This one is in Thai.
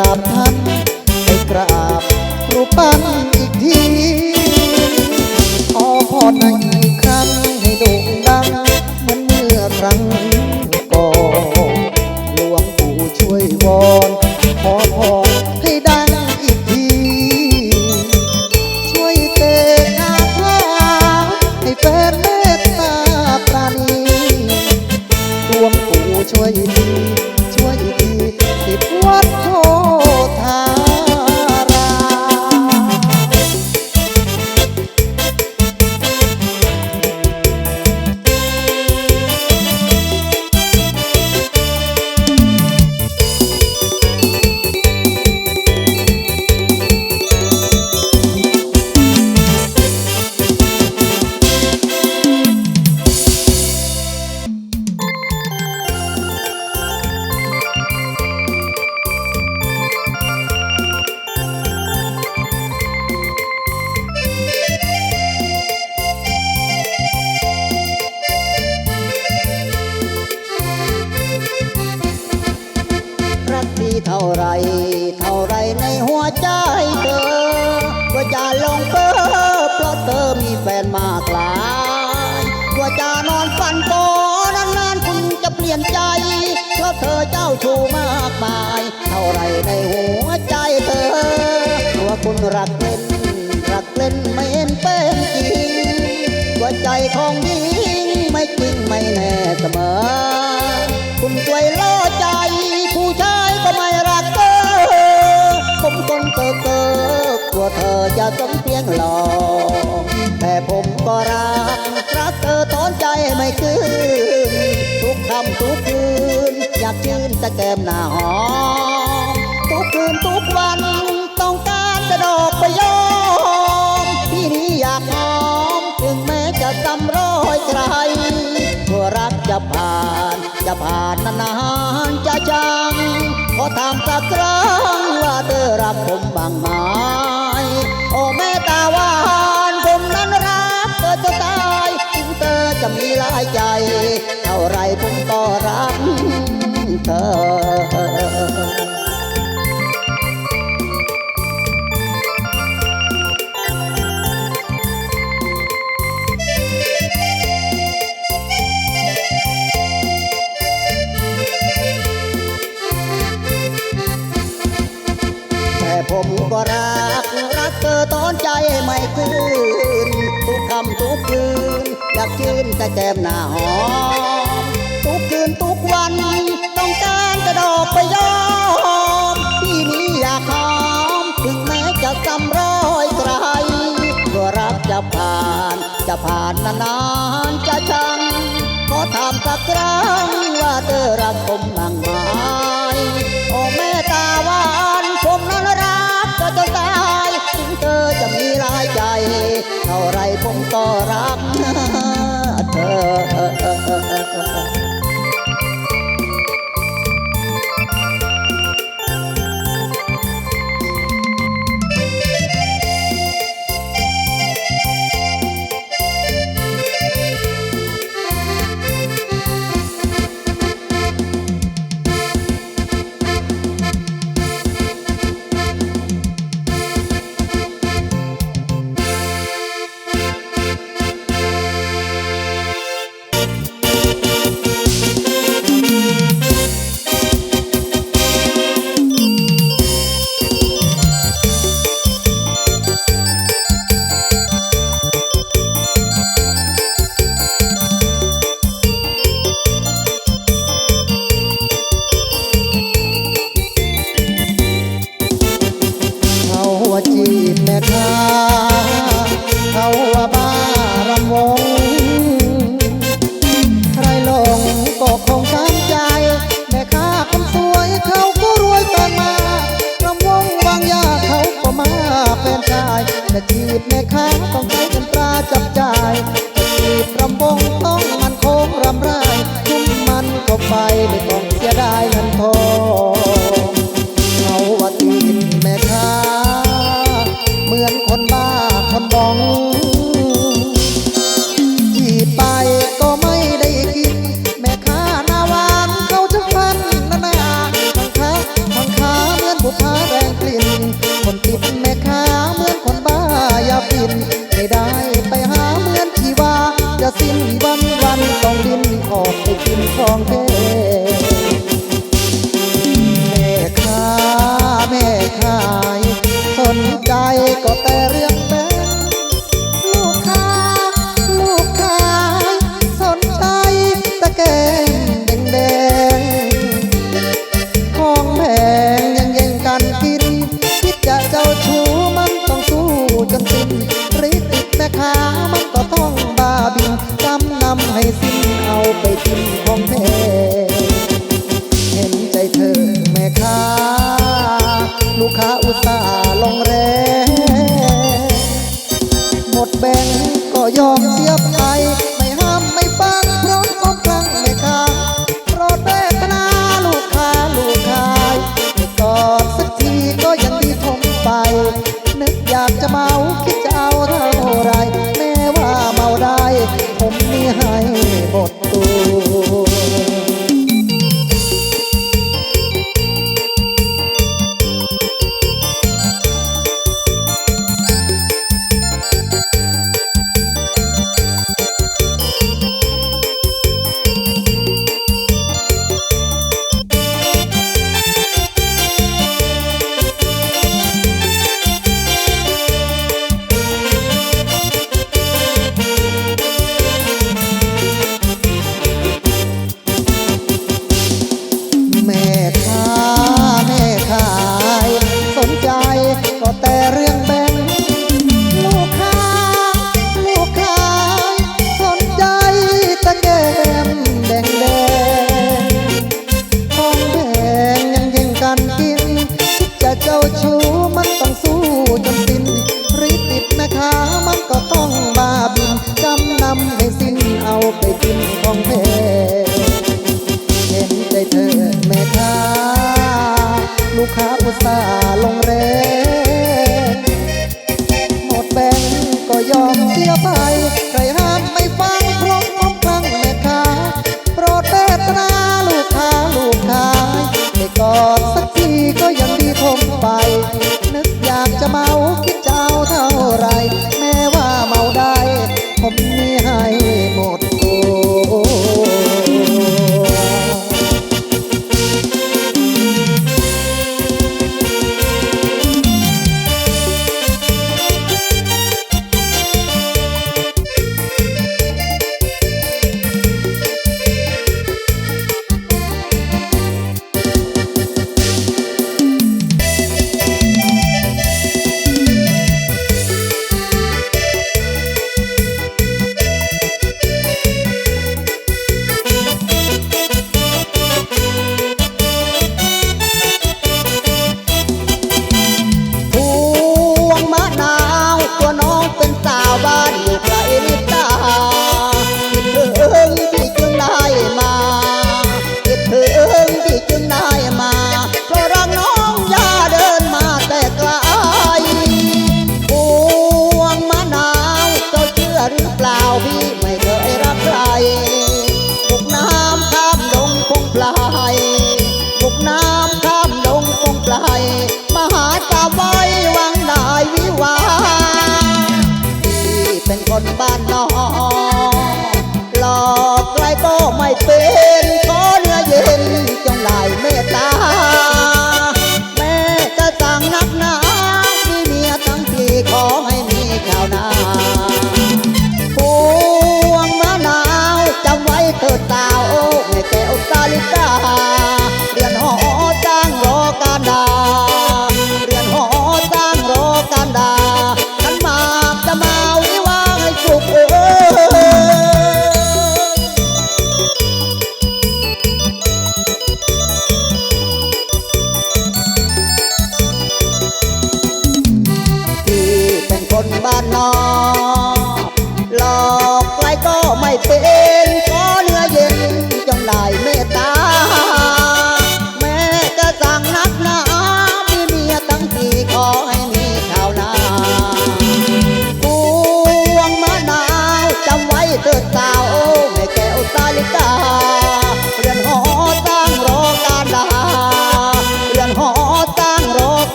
ราบท่านไปกราบรูปปั้นอีกทีขอพรในอีกครั้งให้โด่งดังเหมือนเมื่อครั้งก่อนหลวงปู่ช่วยวอนขอพรให้ดังอีกที ช่วยเตะคาถาให้แฟนเมตตาปราณีหลวงปู่ช่วยที เท่าไร เท่าไรในหัวใจเธอว่าจะลงเพ้อเพราะเธอมีแฟนมากหลายว่าจะนอนฝันโตนานๆคุณจะเปลี่ยนใจ เพราะเธอเจ้าชู้มากมาย เท่าไรในหัวใจเธอว่าคุณรักเล่น รักเล่นไม่เห็นเป็นจริงว่าใจของหญิงไม่จริงไม่แน่เสมอ แกมหน้าหอมทุกคืนทุกวัน ต้องการจะดอกไปยอมพี่นี้อยากหอม ถึงแม้จะซ้ำร้อยใครเพื่อรักจะผ่าน จะผ่านนานๆจะจัง ขอถามสักครั้งว่าเธอรักผมบ้างไหมโอ้แม่ตาหวานผมนั้นรักเธอจะตายถึงเธอจะมีหลายใจ เท่าไรผมก็รัก ตาผมก็รัก รักเธอตอนใจไม่คืน ทุกคำทุกคืนอยากกินแต่แก้มหน้าหอม ทุกคืนทุกวัน จะผ่านนานๆจะชังขอถามสักครั้งว่าเธอรักผมบ้างไหมโอ้แม่ตาหวานผมนั้นรักก็จะตายถึงเธอจะมีรายใจ เท่าไรผมก็รักเธอ จีบแม่ค้า เป็นคนบ้านนอก